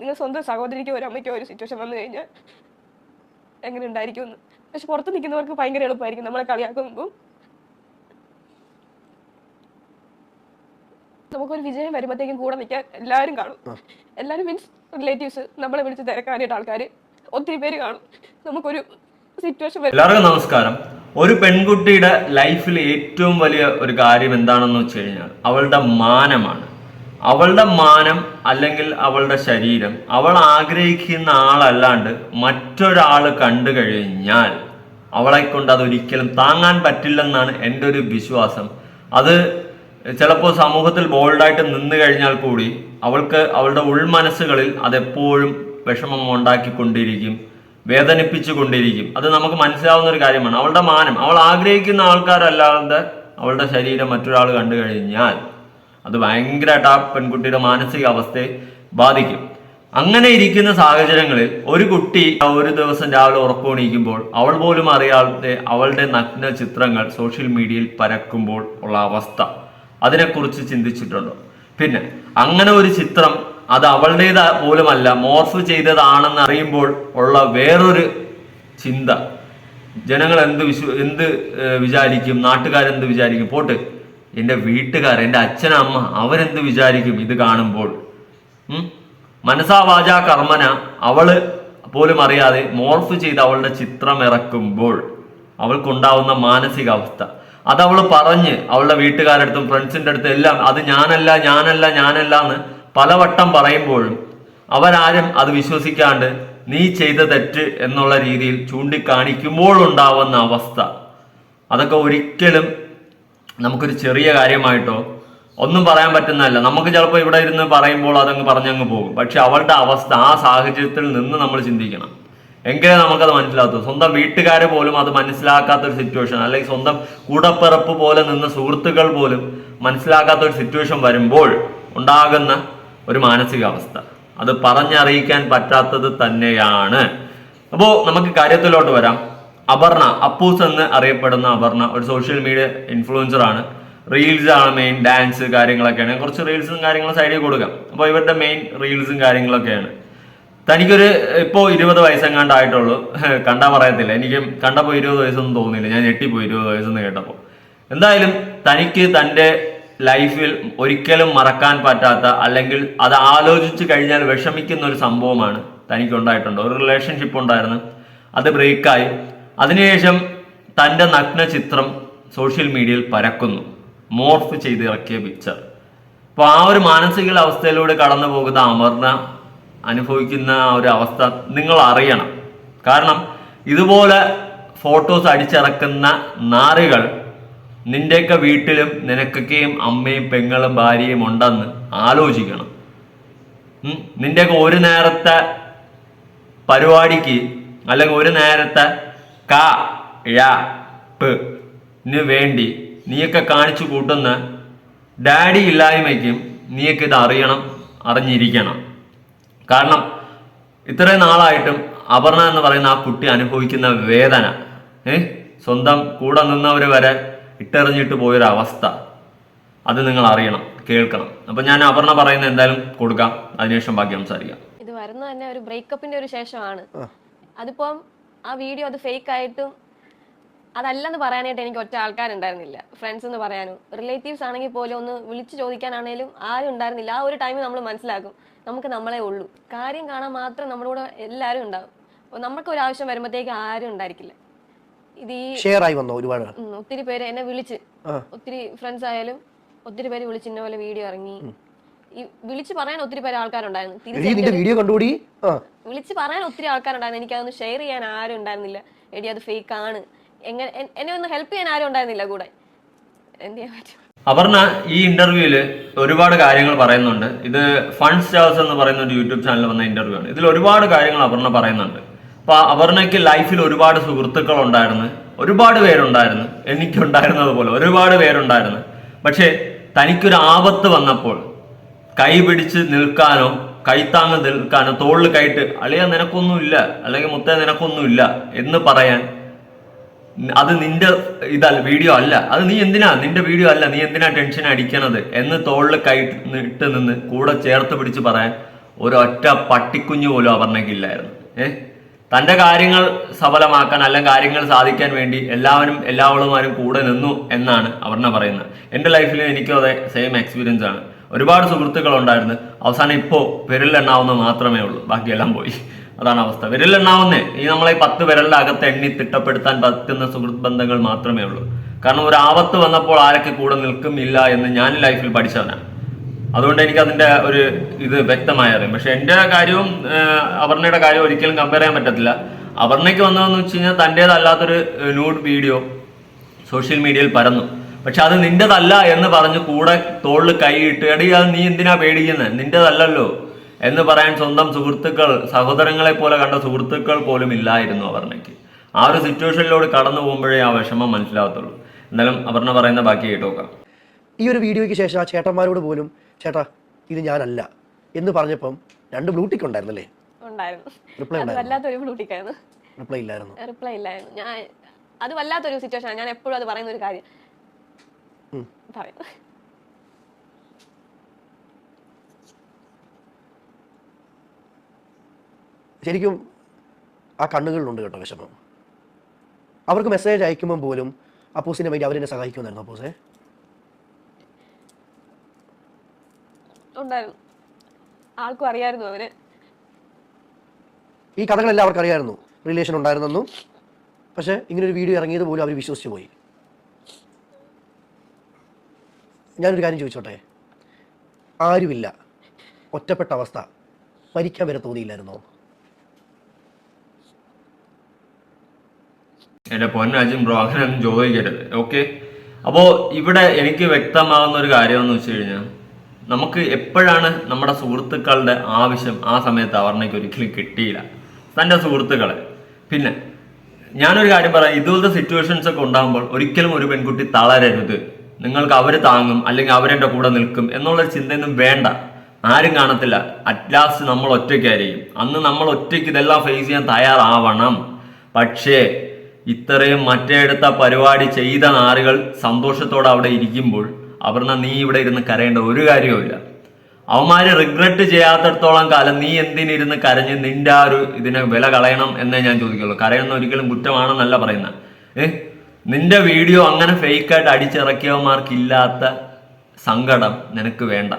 നിങ്ങൾ സ്വന്തം സഹോദരിക്കോ ഒരു അമ്മയ്ക്കോ ഒരു സിറ്റുവേഷൻ വന്നു കഴിഞ്ഞാൽ എങ്ങനെ ഉണ്ടായിരിക്കും എന്ന് പക്ഷെ പുറത്ത് നിൽക്കുന്നവർക്ക് ഭയങ്കര എളുപ്പമായിരിക്കും നമ്മളെ കളിയാക്കുമ്പോൾ നമുക്കൊരു വിജയം വരുമ്പോഴത്തേക്കും കൂടെ നിൽക്കാൻ എല്ലാവരും കാണും. എല്ലാവരും മീൻസ് റിലേറ്റീവ്സ് നമ്മളെ വിളിച്ച് തിരക്കാനായിട്ട് ആൾക്കാർ ഒത്തിരി പേര് കാണും. നമുക്കൊരു സിറ്റുവേഷൻ വരും എല്ലാവർക്കും നമസ്കാരം. ഒരു പെൺകുട്ടിയുടെ ലൈഫിൽ ഏറ്റവും വലിയ ഒരു കാര്യം എന്താണെന്ന് വെച്ച് കഴിഞ്ഞാൽ അവളുടെ മാനമാണ്. അവളുടെ മാനം അല്ലെങ്കിൽ അവളുടെ ശരീരം അവൾ ആഗ്രഹിക്കുന്ന ആളല്ലാണ്ട് മറ്റൊരാൾ കണ്ടു കഴിഞ്ഞാൽ അവളെ കൊണ്ട് അതൊരിക്കലും താങ്ങാൻ പറ്റില്ലെന്നാണ് എന്റെ ഒരു വിശ്വാസം. അത് ചിലപ്പോൾ സമൂഹത്തിൽ ബോൾഡായിട്ട് നിന്ന് കഴിഞ്ഞാൽ കൂടി അവൾക്ക് അവളുടെ ഉൾമനസ്സുകളിൽ അതെപ്പോഴും വിഷമം ഉണ്ടാക്കിക്കൊണ്ടിരിക്കും വേദനിപ്പിച്ചു കൊണ്ടിരിക്കും. അത് നമുക്ക് മനസ്സിലാവുന്ന ഒരു കാര്യമാണ്. അവളുടെ മാനം അവൾ ആഗ്രഹിക്കുന്ന ആൾക്കാരല്ലാതെ അവളുടെ ശരീരം മറ്റൊരാൾ കണ്ടു കഴിഞ്ഞാൽ അത് ഭയങ്കരമായിട്ട് ആ പെൺകുട്ടിയുടെ മാനസികാവസ്ഥയെ ബാധിക്കും. അങ്ങനെ ഇരിക്കുന്ന സാഹചര്യങ്ങളിൽ ഒരു കുട്ടി ഒരു ദിവസം രാവിലെ ഉറക്കമണിക്കുമ്പോൾ അവൾ പോലും അറിയാതെ അവളുടെ നഗ്ന ചിത്രങ്ങൾ സോഷ്യൽ മീഡിയയിൽ പരക്കുമ്പോൾ ഉള്ള അവസ്ഥ. അതിനെക്കുറിച്ച് ചിന്തിച്ചിട്ടുണ്ടോ? പിന്നെ അങ്ങനെ ഒരു ചിത്രം അത് അവളുടേത് പോലുമല്ല മോർഫ് ചെയ്തതാണെന്ന് അറിയുമ്പോൾ ഉള്ള വേറൊരു ചിന്ത. ജനങ്ങൾ എന്ത് വിശ്വ എന്ത് വിചാരിക്കും? നാട്ടുകാരെന്ത് വിചാരിക്കും? പോട്ട്. എന്റെ വീട്ടുകാർ എന്റെ അച്ഛനമ്മ അവരെന്ത് വിചാരിക്കും ഇത് കാണുമ്പോൾ? മനസാ വാചാ കർമ്മന അവൾ പോലും അറിയാതെ മോർഫ് ചെയ്ത് അവളുടെ ചിത്രം ഇറക്കുമ്പോൾ അവൾക്കുണ്ടാവുന്ന മാനസികാവസ്ഥ. അത് അവൾ പറഞ്ഞ് അവളുടെ വീട്ടുകാരുടെ അടുത്തും ഫ്രണ്ട്സിന്റെ അടുത്തും എല്ലാം അത് ഞാനല്ല ഞാനല്ല ഞാനല്ല എന്ന് പലവട്ടം പറയുമ്പോഴും അവരാരും അത് വിശ്വസിക്കാണ്ട് നീ ചെയ്ത തെറ്റ് എന്നുള്ള രീതിയിൽ ചൂണ്ടിക്കാണിക്കുമ്പോൾ ഉണ്ടാവുന്ന അവസ്ഥ. അതൊക്കെ ഒരിക്കലും നമുക്കൊരു ചെറിയ കാര്യമായിട്ടോ ഒന്നും പറയാൻ പറ്റുന്നതല്ല. നമുക്ക് ചിലപ്പോൾ ഇവിടെ ഇരുന്ന് പറയുമ്പോൾ അതങ്ങ് പറഞ്ഞങ്ങ് പോകും. പക്ഷെ അവളുടെ അവസ്ഥ ആ സാഹചര്യത്തിൽ നിന്ന് നമ്മൾ ചിന്തിക്കണം. എങ്കിലേ നമുക്കത് മനസ്സിലാകത്തു. സ്വന്തം വീട്ടുകാരെ പോലും അത് മനസ്സിലാക്കാത്ത ഒരു സിറ്റുവേഷൻ അല്ലെങ്കിൽ സ്വന്തം കൂടപ്പിറപ്പ് പോലെ നിന്ന സുഹൃത്തുക്കൾ പോലും മനസ്സിലാക്കാത്ത ഒരു സിറ്റുവേഷൻ വരുമ്പോൾ ഉണ്ടാകുന്ന ഒരു മാനസികാവസ്ഥ. അത് പറഞ്ഞറിയിക്കാൻ പറ്റാത്തത് തന്നെയാണ്. അപ്പോൾ നമുക്ക് കാര്യത്തിലോട്ട് വരാം. അപർണ അപ്പൂസ് എന്ന് അറിയപ്പെടുന്ന അപർണ ഒരു സോഷ്യൽ മീഡിയ ഇൻഫ്ലുവൻസർ ആണ്. റീൽസ് ആണ് മെയിൻ ഡാൻസ് കാര്യങ്ങളൊക്കെയാണ്. കുറച്ച് റീൽസും കാര്യങ്ങളും സൈഡിൽ കൊടുക്കാം. അപ്പോൾ ഇവരുടെ മെയിൻ റീൽസും കാര്യങ്ങളൊക്കെയാണ്. തനിക്കൊരു ഇപ്പോൾ ഇരുപത് വയസ്സെങ്ങാണ്ടായിട്ടുള്ളൂ. കണ്ടാ പറയത്തില്ല. എനിക്ക് കണ്ടപ്പോൾ ഇരുപത് വയസ്സൊന്നും തോന്നിയില്ല. ഞാൻ ഞെട്ടിപ്പോയി ഇരുപത് വയസ്സെന്ന് കേട്ടപ്പോൾ. എന്തായാലും തനിക്ക് തന്റെ ലൈഫിൽ ഒരിക്കലും മറക്കാൻ പറ്റാത്ത അല്ലെങ്കിൽ അത് ആലോചിച്ച് കഴിഞ്ഞാൽ വിഷമിക്കുന്ന ഒരു സംഭവമാണ് തനിക്ക് ഉണ്ടായിട്ടുണ്ട് ഒരു റിലേഷൻഷിപ്പ് ഉണ്ടായിരുന്നു. അത് ബ്രേക്കായി അതിനുശേഷം തന്റെ നഗ്ന ചിത്രം സോഷ്യൽ മീഡിയയിൽ പരക്കുന്നു. മോർഫ് ചെയ്ത് ഇറക്കിയ പിക്ചർ. അപ്പോൾ ആ ഒരു മാനസിക അവസ്ഥയിലൂടെ കടന്നു പോകുന്ന അമർന അനുഭവിക്കുന്ന ആ ഒരു അവസ്ഥ നിങ്ങൾ അറിയണം കാരണം ഇതുപോലെ ഫോട്ടോസ് അടിച്ചിറക്കുന്ന നാറികൾ നിന്റെയൊക്കെ വീട്ടിലും നിനക്കൊക്കെയും അമ്മയും പെങ്ങളും ഭാര്യയും ഉണ്ടെന്ന് ആലോചിക്കണം. നിന്റെയൊക്കെ ഒരു നേരത്തെ പരിപാടിക്ക് അല്ലെങ്കിൽ ഒരു നേരത്തെ ക ഴ പ്. ന് വേണ്ടി നീയൊക്കെ കാണിച്ചു കൂട്ടുന്ന ഡാഡി ഇല്ലായ്മയ്ക്കും നീയൊക്കെ ഇത് അറിയണം അറിഞ്ഞിരിക്കണം. കാരണം ഇത്രയും നാളായിട്ടും അപർണ എന്ന് പറയുന്ന ആ കുട്ടി അനുഭവിക്കുന്ന വേദന ഏ? സ്വന്തം കൂടെ നിന്നവർ വരെ ഇട്ടെറിഞ്ഞിട്ട് പോയൊരവസ്ഥ. അത് നിങ്ങൾ അറിയണം കേൾക്കണം. അപ്പൊ ഞാൻ അപർണ പറയുന്ന എന്തായാലും കൊടുക്കാം. അതിനുശേഷം ബാക്കി സംസാരിക്കാം. ഇത് വരുന്ന തന്നെ ഒരു ബ്രേക്കപ്പിന്റെ ഒരു ശേഷമാണ്. അതിപ്പം ആ വീഡിയോ അത് ഫേക്ക് ആയിട്ടും അതല്ലെന്ന് പറയാനായിട്ട് എനിക്ക് ഒറ്റ ആൾക്കാരുണ്ടായിരുന്നില്ല. ഫ്രണ്ട്സ് എന്ന് പറയാനും. റിലേറ്റീവ്സ് ആണെങ്കിൽ പോലും ഒന്ന് വിളിച്ചു ചോദിക്കാനാണേലും ആരും ഉണ്ടായിരുന്നില്ല. ആ ഒരു ടൈമിൽ നമ്മൾ മനസ്സിലാക്കും. നമുക്ക് നമ്മളെ ഉള്ളൂ. കാര്യം കാണാൻ മാത്രം നമ്മുടെ കൂടെ എല്ലാവരും ഉണ്ടാവും. അപ്പോൾ നമുക്ക് ഒരു ആവശ്യം വരുമ്പോഴത്തേക്ക് ആരും ഉണ്ടായിരിക്കില്ല. ഇത് ഈ ഷെയർ ആയി വന്നോ ഒരുപാട് ഒത്തിരി പേര് എന്നെ വിളിച്ച്. ഒത്തിരി ഫ്രണ്ട്സ് ആയാലും ഒത്തിരി പേര് വിളിച്ച് ഇന്ന പോലെ വീഡിയോ ഇറങ്ങി. വിളിച്ച് പറയാൻ ഒത്തിരി പേര് ആൾക്കാരുണ്ടായിരുന്നു. വീഡിയോ കണ്ടുകൂടി? വിളിച്ചു വിളിച്ച് പറയാൻ ഒത്തിരി ആൾക്കാരുണ്ടായിരുന്നു. എനിക്ക് അതൊന്ന് ഷെയർ ചെയ്യാൻ ആരും ഉണ്ടായിരുന്നില്ല. എടി അത് ഫേക്ക് ആണ്. എങ്ങനെ എന്നെ ഒന്ന് ഹെൽപ്പ് ചെയ്യാൻ ആരും ഉണ്ടായിരുന്നില്ല കൂടെ. എന്ത് ചെയ്യാൻ പറ്റും? അപർണ ഈ ഇന്റർവ്യൂവിൽ ഒരുപാട് കാര്യങ്ങൾ പറയുന്നുണ്ട്. ഇത് ഫൺ സ്റ്റാർസ് എന്ന് പറയുന്ന ഒരു യൂട്യൂബ് ചാനൽ വന്ന ഇന്റർവ്യൂ ആണ്. ഇതിൽ ഒരുപാട് കാര്യങ്ങൾ അപർണ പറയുന്നുണ്ട്. അപ്പൊ അപർണയ്ക്ക് ലൈഫിൽ ഒരുപാട് സുഹൃത്തുക്കൾ ഉണ്ടായിരുന്നു ഒരുപാട് പേരുണ്ടായിരുന്നു. എനിക്കുണ്ടായിരുന്നത് പോലെ ഒരുപാട് പേരുണ്ടായിരുന്നു. പക്ഷേ തനിക്കൊരു ആപത്ത് വന്നപ്പോൾ കൈ പിടിച്ച് നിൽക്കാനോ കൈത്താങ്ങ് നിൽക്കാനോ തോളിൽ കൈട്ട് അളിയ നിനക്കൊന്നുമില്ല അല്ലെങ്കിൽ മുത്ത നിനക്കൊന്നുമില്ല എന്ന് പറയാൻ അത് നിന്റെ ഇതല്ല വീഡിയോ അല്ല. അത് നീ എന്തിനാ നിന്റെ വീഡിയോ അല്ല നീ എന്തിനാ ടെൻഷൻ അടിക്കണത് എന്ന് തോളിൽ കൈട്ട് നിന്ന് കൂടെ ചേർത്ത് പിടിച്ച് പറയാൻ ഒരൊറ്റ പട്ടിക്കുഞ്ഞു പോലും അപർണയ്ക്കില്ലായിരുന്നു. ഏഹ് തന്റെ കാര്യങ്ങൾ സഫലമാക്കാൻ അല്ലെങ്കിൽ കാര്യങ്ങൾ സാധിക്കാൻ വേണ്ടി എല്ലാവരും എല്ലാവളുമാരും കൂടെ നിന്നു എന്നാണ് അപർണ പറയുന്നത്. എന്റെ ലൈഫിൽ എനിക്കും അതെ സെയിം എക്സ്പീരിയൻസ് ആണ്. ഒരുപാട് സുഹൃത്തുക്കൾ ഉണ്ടായിരുന്നു അവസാനം ഇപ്പോൾ വിരലിലെണ്ണാവുന്ന മാത്രമേ ഉള്ളൂ. ബാക്കിയെല്ലാം പോയി. അതാണ് അവസ്ഥ. വിരലെണ്ണാവുന്നേ ഈ നമ്മളെ പത്ത് വിരലിന്റെ അകത്ത് എണ്ണി തിട്ടപ്പെടുത്താൻ പറ്റുന്ന സുഹൃത്ത് ബന്ധങ്ങൾ മാത്രമേ ഉള്ളൂ. കാരണം ഒരു ആപത്ത് വന്നപ്പോൾ ആരൊക്കെ കൂടെ നിൽക്കും ഇല്ല എന്ന് ഞാൻ ലൈഫിൽ പഠിച്ചവനാണ് അതുകൊണ്ട് എനിക്ക് അതിന്റെ ഒരു ഇത് വ്യക്തമായി അറിയാം പക്ഷെ എന്റെ കാര്യവും അവർണയുടെ കാര്യവും ഒരിക്കലും കമ്പയർ ചെയ്യാൻ പറ്റത്തില്ല. അപർണയ്ക്ക് വന്നതെന്ന് വെച്ച് കഴിഞ്ഞാൽ തന്റേതല്ലാത്തൊരു ന്യൂഡ് വീഡിയോ സോഷ്യൽ മീഡിയയിൽ പരന്നു. പക്ഷെ അത് നിന്റേതല്ല എന്ന് പറഞ്ഞ് കൂടെ തോളിൽ കൈയിട്ട് എടി അത് നീ എന്തിനാ പേടിക്കുന്നത് നിന്റേതല്ലല്ലോ എന്ന് പറയാൻ സ്വന്തം സുഹൃത്തുക്കൾ സഹോദരങ്ങളെ പോലെ കണ്ട സുഹൃത്തുക്കൾ പോലും ഇല്ലായിരുന്നു അവർണയ്ക്ക് ആ ഒരു സിറ്റുവേഷനിലൂടെ കടന്നു പോകുമ്പോഴേ ആ വിഷമം മനസ്സിലാകത്തുള്ളൂ. എന്നാലും അപർണ പറയുന്ന ബാക്കി കേട്ടോക്കാം. ഈ ഒരു വീഡിയോയ്ക്ക് ശേഷം ആ ചേട്ടന്മാരോട് പോലും ചേട്ടാ ഇത് ഞാനല്ല എന്ന് പറഞ്ഞപ്പം രണ്ട് ബ്ലൂട്ടിക്ക് ഉണ്ടായിരുന്നല്ലേ? റിപ്ലൈ ഇല്ലായിരുന്നു. ഞാൻ അത് വല്ലാത്തൊരു സിറ്റുവേഷൻ ഞാൻ എപ്പോഴും അത് പറയുന്ന ഒരു കാര്യം. ഉം. പറയുന്നു ശരിക്കും ആ കണ്ണുകളിലുണ്ട് കേട്ടോ വിഷമം. അവർക്ക് മെസ്സേജ് അയക്കുമ്പോൾ പോലും അപ്പൂസിനെ വേണ്ടി അവരെന്നെ സഹായിക്കുമെന്നായിരുന്നു അപ്പൂസെ? ഉണ്ടായിരുന്നു. ആൾക്കും അറിയായിരുന്നു അവന് ഈ കഥകളെല്ലാം അവർക്ക് അറിയായിരുന്നു. റിലേഷൻ ഉണ്ടായിരുന്നെന്നും. പക്ഷെ ഇങ്ങനെ ഒരു വീഡിയോ ഇറങ്ങിയത് പോലും അവർ വിശ്വസിച്ച് പോയി. ഞാനൊരു കാര്യം ചോദിച്ചോട്ടെ? ആരുമില്ല. ഒറ്റപ്പെട്ട അവസ്ഥ. മരിക്കാൻ വരെ തോന്നിയില്ലായിരുന്നോ? എന്റെ പൊന്നാജും ബ്രോ അങ്ങനെ ഒന്നും ചോദിക്കരുത്. ഓക്കെ അപ്പോ ഇവിടെ എനിക്ക് വ്യക്തമാകുന്ന ഒരു കാര്യം എന്ന് വെച്ച് കഴിഞ്ഞാൽ നമുക്ക് എപ്പോഴാണ് നമ്മുടെ സുഹൃത്തുക്കളുടെ ആവശ്യം ആ സമയത്ത് അവർണയ്ക്ക് ഒരിക്കലും കിട്ടിയില്ല. തന്റെ സുഹൃത്തുക്കളെ. പിന്നെ ഞാനൊരു കാര്യം പറയാം. ഇതുപോലത്തെ സിറ്റുവേഷൻസ് ഒക്കെ ഉണ്ടാകുമ്പോൾ ഒരിക്കലും ഒരു പെൺകുട്ടി തളരരുത്. നിങ്ങൾക്ക് അവർ താങ്ങും അല്ലെങ്കിൽ അവരെന്റെ കൂടെ നിൽക്കും എന്നുള്ള ചിന്തയൊന്നും വേണ്ട. ആരും കാണത്തില്ല. അറ്റ്ലാസ്റ്റ് നമ്മൾ ഒറ്റയ്ക്കായിരിക്കും അന്ന് നമ്മൾ ഒറ്റയ്ക്ക് ഇതെല്ലാം ഫേസ് ചെയ്യാൻ തയ്യാറാവണം. പക്ഷേ ഇത്രയും മറ്റേടുത്ത പരിപാടി ചെയ്ത നാറുകൾ സന്തോഷത്തോടെ അവിടെ ഇരിക്കുമ്പോൾ അപർണ നീ ഇവിടെ ഇരുന്ന് കരയേണ്ട ഒരു കാര്യവുമില്ല. അവന്മാര് റിഗ്രറ്റ് ചെയ്യാത്തടത്തോളം കാലം നീ എന്തിനിരുന്ന് കരഞ്ഞ് നിന്റെ ആ ഒരു ഇതിനെ വില കളയണം എന്നേ ഞാൻ ചോദിക്കുള്ളൂ. കരയുന്ന ഒരിക്കലും കുറ്റമാണെന്നല്ല പറയുന്നത്. ഏ നിന്റെ വീഡിയോ അങ്ങനെ ഫേക്കായിട്ട് അടിച്ചിറക്കിയവന്മാർക്കില്ലാത്ത സങ്കടം നിനക്ക് വേണ്ട.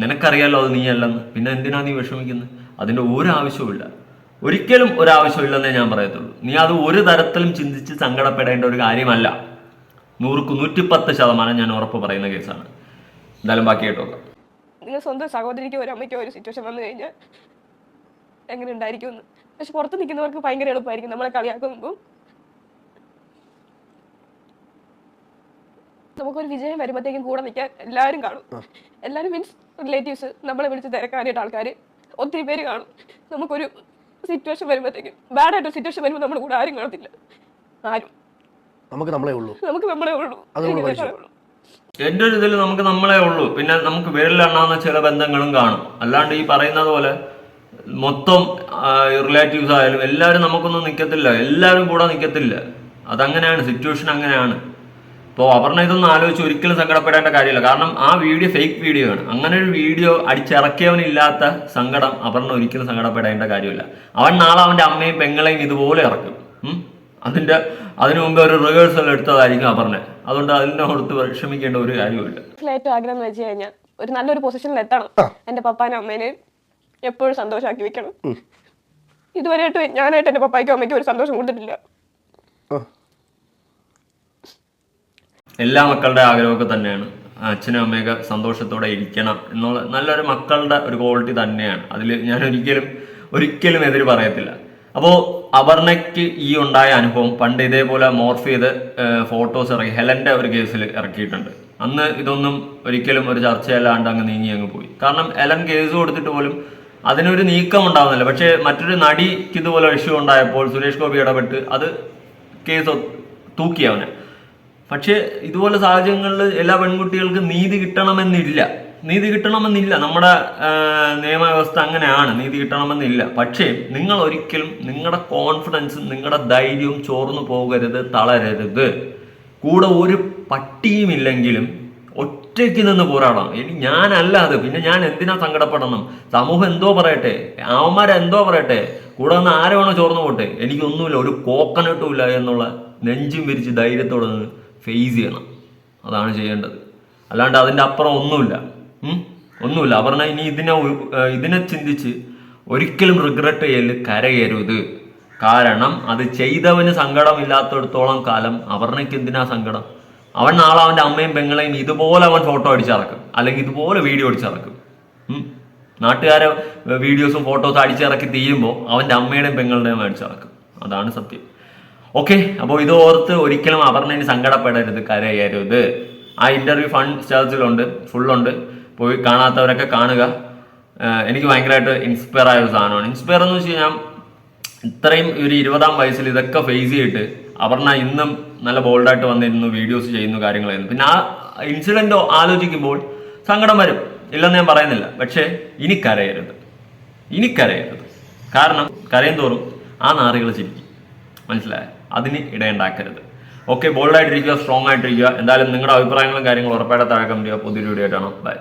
നിനക്കറിയാലോ അത് നീയല്ലെന്ന്. പിന്നെ എന്തിനാ നീ വിഷമിക്കുന്നത് അതിന്റെ ഒരു ആവശ്യവുമില്ല. ഒരിക്കലും ഒരു ആവശ്യമില്ലെന്നേ ഞാൻ പറയത്തുള്ളൂ. നീ അത് ഒരു തരത്തിലും ചിന്തിച്ച് സങ്കടപ്പെടേണ്ട ഒരു കാര്യമല്ല. നൂറുക്ക് നൂറ്റിപ്പത്ത് ശതമാനം ഞാൻ ഉറപ്പ് പറയുന്ന കേസാണ്. എന്തായാലും ബാക്കി കേട്ടോ നിങ്ങൾ സ്വന്തം സഹോദരിക്കോ ഒരു അമ്മയ്ക്കോ ഒരു സിറ്റുവേഷൻ വന്നു കഴിഞ്ഞാൽ എങ്ങനെ ഉണ്ടായിരിക്കും പക്ഷെ പുറത്ത് നിൽക്കുന്നവർക്ക് ഭയങ്കര എളുപ്പമായിരിക്കും. നമ്മളെ കളിയാക്കുമ്പോൾ നമുക്കൊരു വിജയം വരുമ്പോഴത്തേക്കും കൂടെ നിൽക്കാൻ എല്ലാവരും കാണും. എല്ലാവരും മീൻസ് റിലേറ്റീവ്സ് നമ്മളെ വിളിച്ച് തിരക്കാനായിട്ട് ആൾക്കാർ ഒത്തിരി പേര് കാണും. നമുക്കൊരു സിറ്റുവേഷൻ വരുമ്പോഴത്തേക്കും ബാഡ് ആയിട്ടൊരു സിറ്റുവേഷൻ വരുമ്പോൾ നമ്മുടെ കൂടെ ആരും കാണത്തില്ല. ആരും. നമുക്ക് നമ്മളെ ഉള്ളൂ. നമുക്ക് നമ്മളെ ഉള്ളൂ. എന്റെ ഒരു ഇതിൽ നമുക്ക് നമ്മളെ ഉള്ളൂ. പിന്നെ നമുക്ക് വിരലിലെണ്ണാവുന്ന ചില ബന്ധങ്ങളും കാണും. അല്ലാണ്ട് ഈ പറയുന്നത് പോലെ മൊത്തം റിലേറ്റീവ്സ് ആയാലും എല്ലാവരും നമുക്കൊന്നും നിൽക്കത്തില്ല എല്ലാവരും കൂടെ നിൽക്കത്തില്ല അതങ്ങനെയാണ്. സിറ്റുവേഷൻ അങ്ങനെയാണ്. ഇപ്പോൾ അപർണ ഇതൊന്നും ആലോചിച്ച് ഒരിക്കലും സങ്കടപ്പെടേണ്ട കാര്യമില്ല. കാരണം ആ വീഡിയോ ഫേക്ക് വീഡിയോ ആണ്. അങ്ങനെ ഒരു വീഡിയോ അടിച്ചിറക്കിയവനില്ലാത്ത സങ്കടം അപർണ ഒരിക്കലും സങ്കടപ്പെടേണ്ട കാര്യമില്ല. അവൻ നാളെ അവന്റെ അമ്മയും പെങ്ങളെയും ഇതുപോലെ ഇറക്കും. അതിന്റെ അതിന്റെ അതിനു മുമ്പ് ഒരു റിഹേഴ്സൽ എടുത്തതായിരിക്കും അപർണ. അതുകൊണ്ട് അതിനെ കൊടുത്ത് വിഷമിക്കേണ്ട ഒരു കാര്യമില്ല ഏറ്റവും ആഗ്രഹം വെച്ച് കഴിഞ്ഞാൽ ഒരു നല്ലൊരു പൊസിഷനിൽ എത്തണം. എന്റെ പപ്പാനും അമ്മേനെയും എപ്പോഴും സന്തോഷമാക്കി വെക്കണം. ഇതുവരെയായിട്ട് ഞാനായിട്ട് എന്റെ പപ്പായ്ക്കും അമ്മയ്ക്കും ഒരു സന്തോഷം കൊടുത്തിട്ടില്ല. എല്ലാ മക്കളുടെ ആഗ്രഹമൊക്കെ തന്നെയാണ്. അച്ഛനും അമ്മയൊക്കെ സന്തോഷത്തോടെ ഇരിക്കണം എന്നുള്ള നല്ലൊരു മക്കളുടെ ഒരു ക്വാളിറ്റി തന്നെയാണ്. അതിൽ ഞാൻ ഒരിക്കലും ഒരിക്കലും എതിര് പറയത്തില്ല. അപ്പോൾ അപർണയ്ക്ക് ഈ ഉണ്ടായ അനുഭവം പണ്ട് ഇതേപോലെ മോർഫ് ചെയ്ത് ഫോട്ടോസ് ഇറക്കി ഹെലന്റെ ഒരു കേസിൽ ഇറക്കിയിട്ടുണ്ട്. അന്ന് ഇതൊന്നും ഒരിക്കലും ഒരു ചർച്ചയല്ലാണ്ട് അങ്ങ് നീങ്ങി അങ്ങ് പോയി. കാരണം എലൻ കേസ് കൊടുത്തിട്ട് പോലും അതിനൊരു നീക്കം ഉണ്ടാവുന്നില്ല. പക്ഷേ മറ്റൊരു നടിക്ക് ഇതുപോലെ ഇഷ്യൂ ഉണ്ടായപ്പോൾ സുരേഷ് ഗോപി ഇടപെട്ട് അത് കേസ് തൂക്കി അവനെ. പക്ഷേ ഇതുപോലെ സാഹചര്യങ്ങളിൽ എല്ലാ പെൺകുട്ടികൾക്കും നീതി കിട്ടണമെന്നില്ല. നീതി കിട്ടണമെന്നില്ല. നമ്മുടെ നിയമവ്യവസ്ഥ അങ്ങനെയാണ്. നീതി കിട്ടണമെന്നില്ല. പക്ഷേ നിങ്ങൾ ഒരിക്കലും നിങ്ങളുടെ കോൺഫിഡൻസും നിങ്ങളുടെ ധൈര്യവും ചോർന്നു പോകരുത് തളരരുത്. കൂടെ ഒരു പട്ടിയുമില്ലെങ്കിലും ഒറ്റയ്ക്ക് നിന്ന് പോരാടണം. ഇനി ഞാനല്ല അത്. പിന്നെ ഞാൻ എന്തിനാ സങ്കടപ്പെടണം? സമൂഹം എന്തോ പറയട്ടെ? അവന്മാരെന്തോ പറയട്ടെ? കൂടെ നിന്ന് ആരെ വേണോ ചോർന്നു പോട്ടെ? എനിക്കൊന്നുമില്ല. ഒരു കോക്കനട്ടും ഇല്ല എന്നുള്ള നെഞ്ചും വിരിച്ച് ധൈര്യത്തോടെ നിന്ന് ഫേസ് ചെയ്യണം. അതാണ് ചെയ്യേണ്ടത്. അല്ലാണ്ട് അതിന്റെ അപ്പുറം ഒന്നുമില്ല. ഒന്നുമില്ല. അപർണ ഇനി ഇതിനെ ഇതിനെ ചിന്തിച്ച് ഒരിക്കലും റിഗ്രറ്റ് ചെയ്യൽ കരയരുത്. കാരണം അത് ചെയ്തവന് സങ്കടമില്ലാത്തടത്തോളം കാലം അപർണയ്ക്ക് എന്തിനാ സങ്കടം? അവൻ നാളെ അവന്റെ അമ്മയും പെങ്ങളെയും ഇതുപോലെ അവൻ ഫോട്ടോ അടിച്ചിറക്കും അല്ലെങ്കിൽ ഇതുപോലെ വീഡിയോ അടിച്ചിറക്കും നാട്ടുകാരെ വീഡിയോസും ഫോട്ടോസും അടിച്ചിറക്കി തീരുമ്പോൾ അവന്റെ അമ്മയുടെയും പെങ്ങളുടെയും അടിച്ചിറക്കും അതാണ് സത്യം. ഓക്കെ അപ്പോൾ ഇത് ഓർത്ത് ഒരിക്കലും അപർണന് സങ്കടപ്പെടരുത് കരയരുത്. ആ ഇന്റർവ്യൂ ഫണ്ട് സ്റ്റാർസിലുണ്ട് ഫുള്ളുണ്ട് പോയി കാണാത്തവരൊക്കെ കാണുക. എനിക്ക് ഭയങ്കരമായിട്ട് ഇൻസ്പയർ ആയ ഒരു സാധനമാണ്. ഇൻസ്പയർ എന്ന് വെച്ച് കഴിഞ്ഞാൽ ഇത്രയും ഒരു ഇരുപതാം വയസ്സിൽ ഇതൊക്കെ ഫേസ് ചെയ്തിട്ട് അപർണ ഇന്നും നല്ല ബോൾഡായിട്ട് വന്നിരുന്നു വീഡിയോസ് ചെയ്യുന്നു കാര്യങ്ങളായിരുന്നു പിന്നെ ആ ഇൻസിഡന്റ് ആലോചിക്കുമ്പോൾ സങ്കടം വരും. ഇല്ലെന്ന് ഞാൻ പറയുന്നില്ല. പക്ഷേ ഇനി കരയരുത്. ഇനി കരയരുത്. കാരണം കരയും തോറും ആ നാറികൾ ചിരിക്കും. മനസ്സിലായോ? അതിന് ഇടയുണ്ടാക്കരുത്. ഓക്കെ ബോൾഡായിട്ടിരിക്കുക സ്ട്രോങ് ആയിട്ടിരിക്കുക. എന്തായാലും നിങ്ങളുടെ അഭിപ്രായങ്ങളും കാര്യങ്ങളും ഉറപ്പായിട്ട് താഴെ കമന്റ് ചെയ്യുക. പുതിയൊരു വീഡിയോ ആയിട്ടാണ്. ബൈ